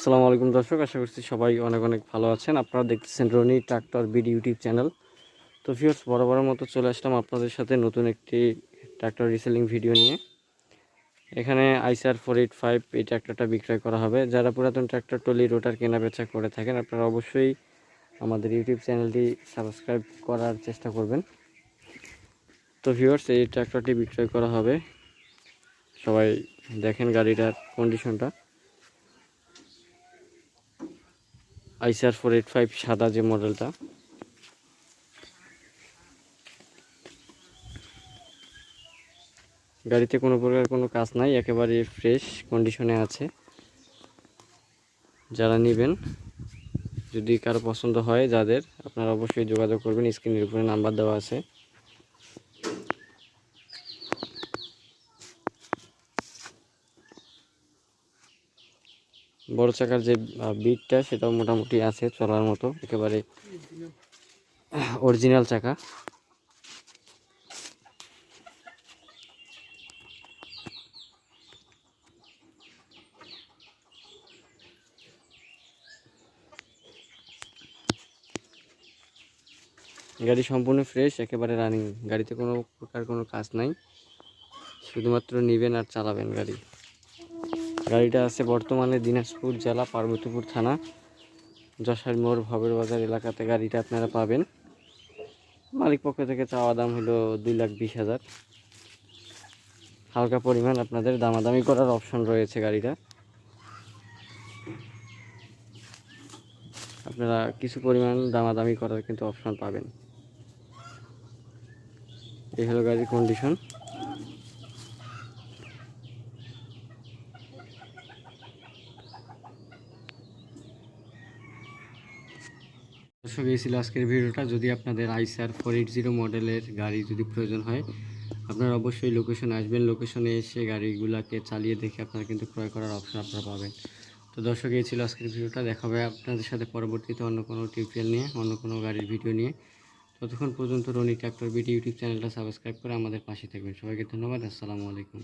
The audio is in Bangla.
আসসালামু আলাইকুম দর্শক, আশা করছি সবাই অনেক অনেক ভালো আছেন। আপনারা দেখতেছেন Roni tractor BD YouTube channel. তো ভিউর্স বরাবরের মতো চলে আসলাম আপনাদের সাথে নতুন একটি ট্রাক্টর রিসেলিং ভিডিও নিয়ে। এখানে আইসার ফোর এইট ফাইভ এই ট্র্যাক্টরটা বিক্রয় করা হবে। যারা পুরাতন ট্র্যাক্টর টলি রোটার কেনা বেচা করে থাকেন, আপনারা অবশ্যই আমাদের ইউটিউব চ্যানেলটি সাবস্ক্রাইব করার চেষ্টা করবেন। তো ভিউয়ার্স এই ট্র্যাক্টরটি বিক্রয় করা হবে। সবাই দেখেন গাড়িটার কন্ডিশনটা আইসার ফোর এইট ফাইভ সাদা যে মডেলটা। গাড়িতে কোনো প্রকার কোনো কাজ নাই, একেবারে ফ্রেশ কন্ডিশনে আছে। যারা নেবেন, যদি কারও পছন্দ হয় যাদের, আপনারা অবশ্যই যোগাযোগ করবেন, স্ক্রিনের উপরে নাম্বার দেওয়া আছে। বড় চাকার যে বিটটা সেটাও মোটামুটি আছে চলার মতো, একেবারে অরিজিনাল চাকা। গাড়ি সম্পূর্ণ ফ্রেশ একেবারে রানিং গাড়িতে কোনো প্রকার কোনো কাজ নাই, শুধুমাত্র নেবেন আর চালাবেন গাড়ি। গাড়িটা আছে বর্তমানে দিনাজপুর জেলা পার্বতীপুর থানা, যশার মোড় ভবের বাজার এলাকাতে। গাড়িটা আপনারা পাবেন। মালিক পক্ষ থেকে চাওয়া দাম হলো দুই লাখ বিশ হাজার। হালকা পরিমাণ আপনাদের দামাদামি করার অপশন রয়েছে গাড়িটা। আপনারা কিছু পরিমাণ দামাদামি করার কিন্তু অপশন পাবেন। এই হলো গাড়ির কন্ডিশন দর্শক, এই ছিল আজকের ভিডিওটা। যদি আপনাদের আইসার ফোর এইট জিরো মডেলের গাড়ি যদি প্রয়োজন হয়, আপনারা অবশ্যই লোকেশনে আসবেন। লোকেশনে এসে গাড়িগুলোকে চালিয়ে দেখে আপনারা কিন্তু ক্রয় করার অপশন আপনারা পাবেন। তো দর্শক, এই ছিল আজকের ভিডিওটা। দেখা হবে আপনাদের সাথে পরবর্তীতে অন্য কোনো টিউটোরিয়াল নিয়ে, অন্য কোনো গাড়ির ভিডিও নিয়ে। ততক্ষণ পর্যন্ত রনি ট্র্যাক্টর বিটি ইউটিউব চ্যানেলটা সাবস্ক্রাইব করে আমাদের পাশে থাকবেন। সবাইকে ধন্যবাদ। আসসালামু আলাইকুম।